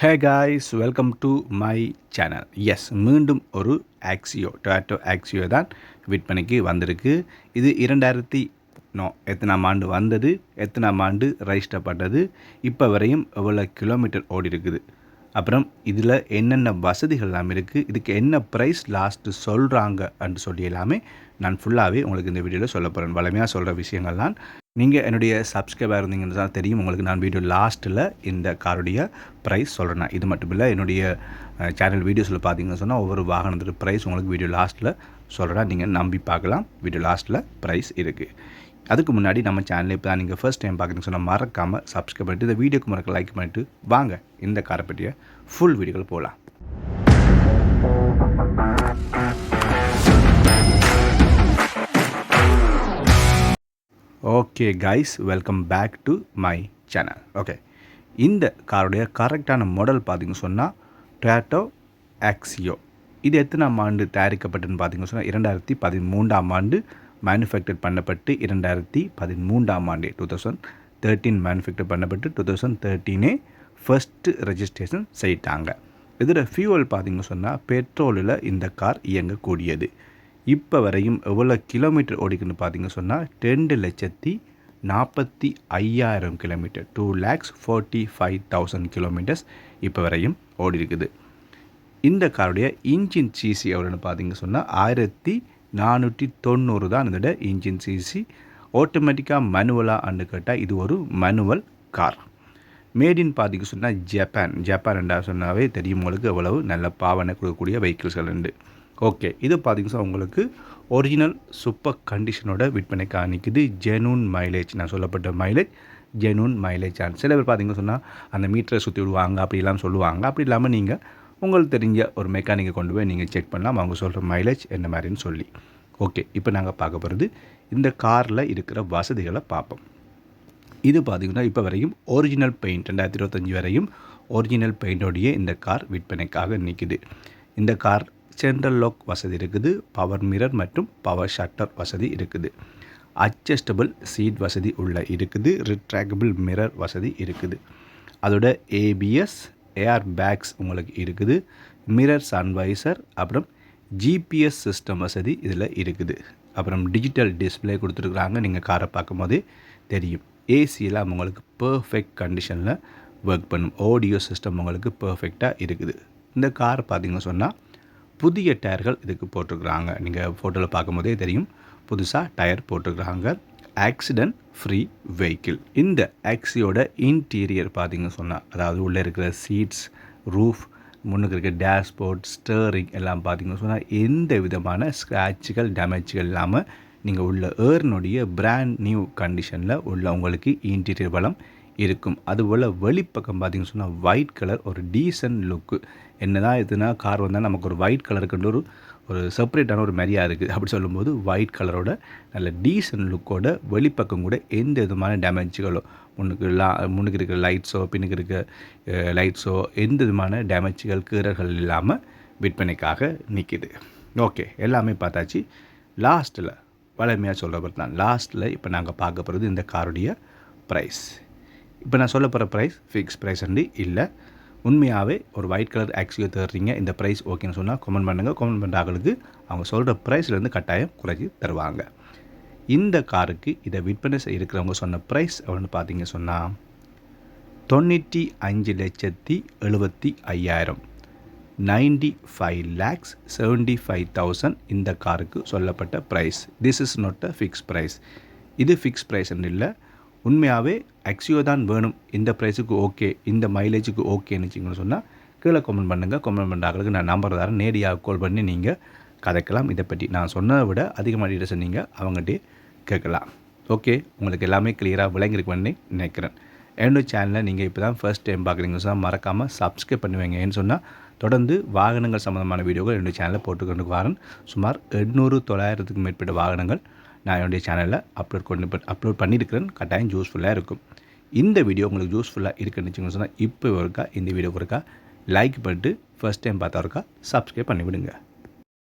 Hey guys welcome to my channel S மீண்டும் ஒரு ஆக்சியோ Toyota ஆக்சியோ தான் விற்பனைக்கு வந்திருக்கு. இது இரண்டாயிரத்தி நோ எத்தனாம் ஆண்டு வந்தது எத்தனாம் ஆண்டு ரெஜிஸ்டர்பட்டது இப்போ வரையும் எவ்வளோ கிலோமீட்டர் ஓடி இருக்குது. அப்புறம் இதில் என்னென்ன வசதிகள்லாம் இருக்குது இதுக்கு என்ன ப்ரைஸ் லாஸ்ட்டு சொல்கிறாங்க அப்படின்னு சொல்லி எல்லாமே நான் ஃபுல்லாகவே உங்களுக்கு இந்த வீடியோவில் சொல்ல போகிறேன் வளமையாக சொல்கிற விஷயங்கள்லாம் நீங்கள் என்னுடைய சப்ஸ்கிரைபாக இருந்தீங்கன்னு தான் தெரியும். உங்களுக்கு நான் வீடியோ லாஸ்ட்டில் இந்த காருடைய ப்ரைஸ் சொல்கிறேன் இது மட்டும் இல்லை என்னுடைய சேனல் வீடியோஸில் பார்த்தீங்கன்னு சொன்னால் ஒவ்வொரு வாகனத்துக்கு ப்ரைஸ் உங்களுக்கு வீடியோ லாஸ்ட்டில் சொல்கிறேன் நீங்கள் நம்பி பார்க்கலாம். வீடியோ லாஸ்ட்டில் ப்ரைஸ் இருக்குது அதுக்கு முன்னாடி நம்ம சேனலில் இப்போ தான் நீங்கள் ஃபஸ்ட் டைம் பார்க்குறீங்கன்னு சொன்னால் மறக்காமல் சப்ஸ்கிரைப் பண்ணிட்டு இந்த வீடியோக்கு மறக்க லைக் பண்ணிவிட்டு வாங்க. இந்த காரை பற்றிய ஃபுல் வீடியோக்கள் போகலாம் okay guys welcome back to my channel okay இந்த காருடைய கரெக்டான மாடல் பார்த்திங்க சொன்னால் டொயாட்டோ ஆக்சியோ இது எத்தனாம் ஆண்டு தயாரிக்கப்பட்டதுன்னு பார்த்திங்க சொன்னால் இரண்டாயிரத்தி பதிமூன்றாம் ஆண்டு மேனுஃபேக்சர் பண்ணப்பட்டு இரண்டாயிரத்தி பதிமூன்றாம் ஆண்டு டூ தௌசண்ட் தேர்ட்டீன் மேனுஃபேக்சர் பண்ணப்பட்டு டூ தௌசண்ட் தேர்ட்டீனே ஃபஸ்ட்டு ரெஜிஸ்ட்ரேஷன் செய்யிட்டாங்க இதில் ஃபியூவல் பார்த்திங்க சொன்னால் பெட்ரோலில் இந்த கார் இயங்கக்கூடியது. இப்போ வரையும் எவ்வளோ கிலோமீட்டர் ஓடிக்குன்னு பார்த்தீங்க சொன்னால் ரெண்டு லட்சத்தி நாற்பத்தி ஐயாயிரம் kilometre two lakhs forty five thousand kilometres இப்போ வரையும் ஓடி இருக்குது இந்த காருடைய இன்ஜின் சிசி எவ்வளோன்னு பார்த்தீங்க சொன்னால் ஆயிரத்தி நானூற்றி தொண்ணூறு தான் இதோட இன்ஜின் சிசி ஆட்டோமேட்டிக்காக மனுவலாக அண்டு கேட்டால் இது ஒரு மனுவல் கார் மேடின் பார்த்திங்க சொன்னால் ஜப்பான் ஜப்பான் ரெண்டா சொன்னாவே தெரியும் உங்களுக்கு எவ்வளவு நல்ல பாவனை கொடுக்கக்கூடிய வெஹிக்கிள்ஸ்கள் உண்டு. ஓகே இது பார்த்தீங்கன்னா உங்களுக்கு ஒரிஜினல் சூப்பர் கண்டிஷனோட விற்பனை காணிக்குது ஜெனூன் மைலேஜ் நான் சொல்லப்பட்ட மைலேஜ் ஜெனூன் மைலேஜ் ஆன் சில பேர் பார்த்தீங்கன்னா சொன்னால் அந்த மீட்டரை சுற்றி விடுவாங்க அப்படிலாம் சொல்லுவாங்க. அப்படி இல்லாமல் நீங்கள் உங்களுக்கு தெரிஞ்ச ஒரு மெக்கானிக்கை கொண்டு போய் நீங்கள் செக் பண்ணலாம். அவங்க சொல்கிற மைலேஜ் என்ன மாதிரின்னு சொல்லி. ஓகே இப்போ நாங்கள் பார்க்க போகிறது இந்த காரில் இருக்கிற வசதிகளை பார்ப்போம். இது பார்த்திங்கன்னா இப்போ வரையும் ஒரிஜினல் பெயிண்ட் ரெண்டாயிரத்தி இருபத்தஞ்சி வரையும் ஒரிஜினல் பெயிண்டோடைய இந்த கார் விற்பனைக்காக நிற்கிது இந்த கார் சென்ட்ரல் லாக் வசதி இருக்குது பவர் மிரர் மற்றும் பவர் ஷட்டர் வசதி இருக்குது. அட்ஜஸ்டபிள் சீட் வசதி உள்ள இருக்குது ரிட்ராக்டபிள் மிரர் வசதி இருக்குது. அதோட ஏபிஎஸ் ஏஆர் பேக்ஸ் உங்களுக்கு இருக்குது மிரர் சன்வைசர் அப்புறம் ஜிபிஎஸ் சிஸ்டம் வசதி இதில் இருக்குது. அப்புறம் டிஜிட்டல் டிஸ்பிளே கொடுத்துருக்குறாங்க நீங்கள் காரை பார்க்கும் போதே தெரியும். ஏசியெலாம் உங்களுக்கு பர்ஃபெக்ட் கண்டிஷனில் ஒர்க் பண்ணும். ஆடியோ சிஸ்டம் உங்களுக்கு பர்ஃபெக்டாக இருக்குது. இந்த கார் பார்த்திங்க சொன்னால் புதிய டயர்கள் இதுக்கு போட்டிருக்கிறாங்க. நீங்கள் ஃபோட்டோவில் பார்க்கும்போதே தெரியும். புதுசாக டயர் போட்டிருக்கிறாங்க. ஆக்சிடென்ட் ஃப்ரீ வெஹிக்கிள் இந்த ஆக்சியோட இன்டீரியர் பார்த்திங்க சொன்னால் அதாவது உள்ளே இருக்கிற சீட்ஸ் ரூஃப் முன்னுக்கு இருக்க டேஷ்போர்ட் ஸ்டேரிங் எல்லாம் பார்த்திங்கன்னு சொன்னால் எந்த விதமான ஸ்க்ராட்சுகள் டேமேஜ்கள் இல்லாமல் நீங்கள் உள்ள ஏர்னுடைய பிராண்ட் நியூ கண்டிஷனில் உள்ள உங்களுக்கு இன்டீரியர் பலம் இருக்கும். அதுபோல் வெளிப்பக்கம் பார்த்திங்கன்னு சொன்னால் ஒயிட் கலர் ஒரு டீசன்ட் லுக்கு என்ன தான் இதுனா கார் வந்தால் நமக்கு ஒரு ஒயிட் கலருக்குன்ற ஒரு ஒரு செப்பரேட்டான ஒரு மரியாதை இருக்குது அப்படி சொல்லும்போது ஒயிட் கலரோட நல்ல டீசன்ட் லுக்கோட வெளிப்பக்கம் கூட எந்த விதமான டேமேஜுகளோ முன்னுக்கு லா முன்னுக்கு இருக்கிற லைட்ஸோ பின்னுக்கு இருக்க லைட்ஸோ எந்த விதமான டேமேஜுகள் கீறல்கள் இல்லாமல் விற்பனைக்காக நிற்கிது ஓகே எல்லாமே பார்த்தாச்சு. லாஸ்ட்டில் வளமையாக சொல்கிற தான். லாஸ்ட்டில் இப்போ நாங்கள் பார்க்க போகிறது இந்த காருடைய ப்ரைஸ் இப்போ நான் சொல்ல போகிற ப்ரைஸ் ஃபிக்ஸ் ப்ரைஸ் வந்து இல்லை. உண்மையாகவே ஒரு ஒயிட் கலர் ஆக்சியோ தருறீங்க இந்த ப்ரைஸ் ஓகேன்னு சொன்னால் கமெண்ட் பண்ணுங்கள் கமெண்ட் பண்ணுற ஆளுக்கு அவங்க சொல்கிற ப்ரைஸ்லேருந்து கட்டாயம் குறைச்சி தருவாங்க. இந்த காருக்கு இதை விற்பனை இருக்கிறவங்க சொன்ன ப்ரைஸ் எவ்வளோன்னு பார்த்தீங்க சொன்னால் தொண்ணூற்றி அஞ்சு லட்சத்தி எழுபத்தி ஐயாயிரம். Ninety five lakhs seventy five thousand இந்த காருக்கு சொல்லப்பட்ட price this is not a fix price இது ஃபிக்ஸ் ப்ரைஸ்ன்னு இல்லை உண்மையாகவே அக்ஸியோ தான் வேணும். இந்த ப்ரைஸுக்கு ஓகே இந்த மைலேஜுக்கு ஓகேன்னு வச்சிங்கன்னு சொன்னால் கீழே கமெண்ட் பண்ணுங்கள் கமெண்ட் பண்ணுறாங்களுக்கு நான் நம்பர் தரேன். நேரடியாக கால் பண்ணி நீங்கள் கதைக்கலாம். இதை பற்றி நான் சொன்னதை விட அதிகமாக டீட்டெயில்ஸ் நீங்கள் அவங்ககிட்டே கேட்கலாம். ஓகே உங்களுக்கு எல்லாமே கிளியராக விளங்கிருக்குன்னு நினைக்கிறேன். என்னோட சேனலில் நீங்கள் இப்போ தான் ஃபஸ்ட் டைம் பார்க்குறீங்க சொன்னால் மறக்காமல் சப்ஸ்கிரைப் பண்ணுவீங்க ஏன்னு சொன்னால் தொடர்ந்து வாகனங்கள் சம்மந்தமான வீடியோக்கள் என்னுடைய சேனலில் போட்டுக்கொண்டு வரேன். சுமார் எண்ணூறு தொள்ளாயிரத்துக்கும் மேற்பட்ட வாகனங்கள் நான் என்னுடைய சேனலில் அப்லோட் கொண்டு அப்லோட் பண்ணியிருக்கிறேன். கட்டாயம் யூஸ்ஃபுல்லாக இருக்கும். இந்த வீடியோ உங்களுக்கு யூஸ்ஃபுல்லாக இருக்குன்னு சொன்னால் இப்போ ஒருக்கா இந்த வீடியோ ஒருக்கா லைக் பண்ணிட்டு ஃபஸ்ட் டைம் பார்த்தா ஒருக்கா சப்ஸ்கிரைப் பண்ணிவிடுங்க.